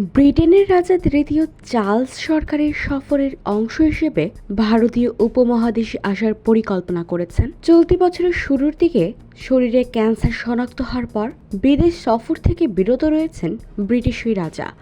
ব্রিটেনের রাজা তৃতীয় চার্লস সরকারের সফরের অংশ হিসেবে ভারতীয় উপমহাদেশে আসার পরিকল্পনা করেছেন। চলতি বছরের শুরুর দিকে শরীরে ক্যান্সার শনাক্ত হওয়ার পর বিদেশ সফর থেকে বিরত রয়েছেন ব্রিটিশ রাজা।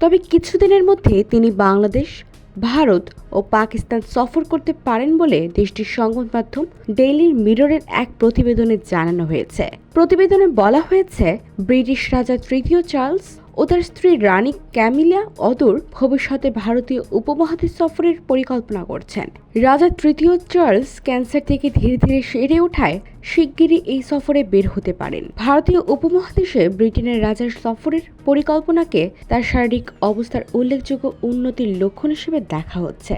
তবে কিছুদিনের মধ্যে তিনি বাংলাদেশ ভারত ও পাকিস্তান সফর করতে পারেন বলে দেশটির সংবাদ মাধ্যম ডেইলি মিররের এক প্রতিবেদনে জানানো হয়েছে। প্রতিবেদনে বলা হয়েছে, ব্রিটিশ রাজা তৃতীয় চার্লস ও তার স্ত্রী রানী ক্যামিলা অদূর ভবিষ্যতে ভারতীয় উপমহাদেশ সফরের পরিকল্পনা করছেন। রাজা তৃতীয় চার্লস ক্যান্সার থেকে ধীরে ধীরে সেরে ওঠায় শিগগিরই এই সফরে বের হতে পারেন। ভারতীয় উপমহাদেশে ব্রিটেনের রাজার সফরের পরিকল্পনাকে তার শারীরিক অবস্থার উল্লেখযোগ্য উন্নতির লক্ষণ হিসেবে দেখা হচ্ছে।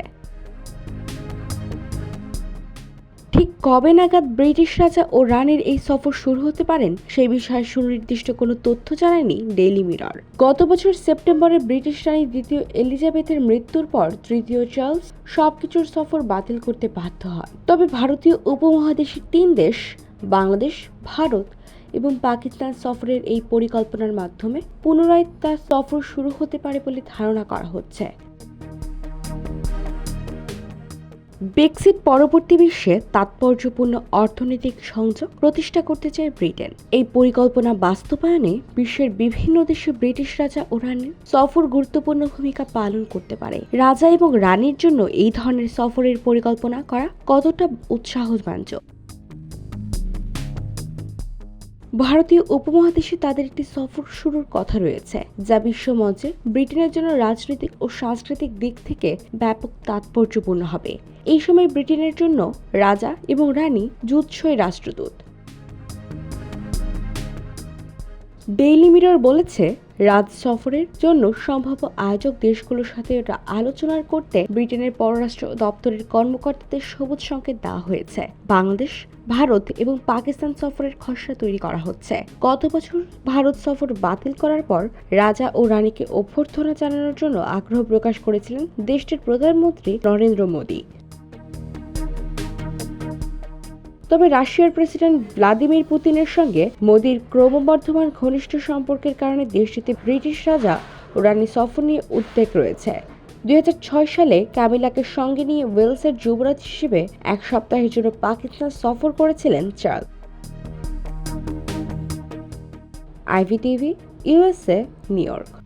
ঠিক কবে নাগাদ ব্রিটিশ রাজা ও রানীর এই সফর শুরু হতে পারেন, সেই বিষয়ে সুনির্দিষ্ট কোনো তথ্য জানায়নি ডেইলি মিরর গত বছর সেপ্টেম্বরে ব্রিটিশ রানী দ্বিতীয় এলিজাবেথের মৃত্যুর পর তৃতীয় চার্লস সবকিছুর সফর বাতিল করতে বাধ্য হয় তবে ভারতীয় উপমহাদেশের তিন দেশ, বাংলাদেশ, ভারত এবং পাকিস্তান সফরের এই পরিকল্পনার মাধ্যমে পুনরায় তার সফর শুরু হতে পারে বলে ধারণা করা হচ্ছে। ব্রেক্সিট পরবর্তী বিশ্বে তাৎপর্যপূর্ণ অর্থনৈতিক সংযোগ প্রতিষ্ঠা করতে চায় ব্রিটেন। এই পরিকল্পনা বাস্তবায়নে বিশ্বের বিভিন্ন দেশে ব্রিটিশ রাজা ও রানীর সফর গুরুত্বপূর্ণ ভূমিকা পালন করতে পারে। রাজা এবং রানীর জন্য এই ধরনের সফরের পরিকল্পনা করা কতটা উৎসাহব্যঞ্জক ভারতীয় উপমহাদেশে তাদের একটি সফর শুরুর কথা রয়েছে, যা বিশ্বমঞ্চে ব্রিটেনের জন্য রাজনৈতিক ও সাংস্কৃতিক দিক থেকে ব্যাপক তাৎপর্যপূর্ণ হবে। এই সময় ব্রিটেনের জন্য রাজা এবং রানী জুৎসই রাষ্ট্রদূত। ডেইলি মিরর বলেছে রাজ সফরের জন্য সম্ভাব্য আয়োজক দেশগুলোর সাথে এটা আলোচনা করতে ব্রিটেনের পররাষ্ট্র দপ্তরের কর্মকর্তাদের সবুজ সংকেত দেওয়া হয়েছে। বাংলাদেশ, ভারত এবং পাকিস্তান সফরের খসড়া তৈরি করা হচ্ছে। গত বছর ভারত সফর বাতিল করার পর রাজা ও রানীকে অভ্যর্থনা জানানোর জন্য আগ্রহ প্রকাশ করেছিলেন দেশটির প্রধানমন্ত্রী নরেন্দ্র মোদী। তবে রাশিয়ার প্রেসিডেন্ট ভ্লাদিমির পুতিনের সঙ্গে মোদির ক্রমবর্ধমান ঘনিষ্ঠ সম্পর্কের কারণে দেশটিতে ব্রিটিশ রাজা ও রানী সফর নিয়ে উদ্বেগ রয়েছে। দুই হাজার ছয় সালে ক্যামিলাকে সঙ্গে নিয়ে ওয়েলসের যুবরাজ হিসেবে এক সপ্তাহের জন্য পাকিস্তান সফর করেছিলেন Charles. Ivy TV USA New York.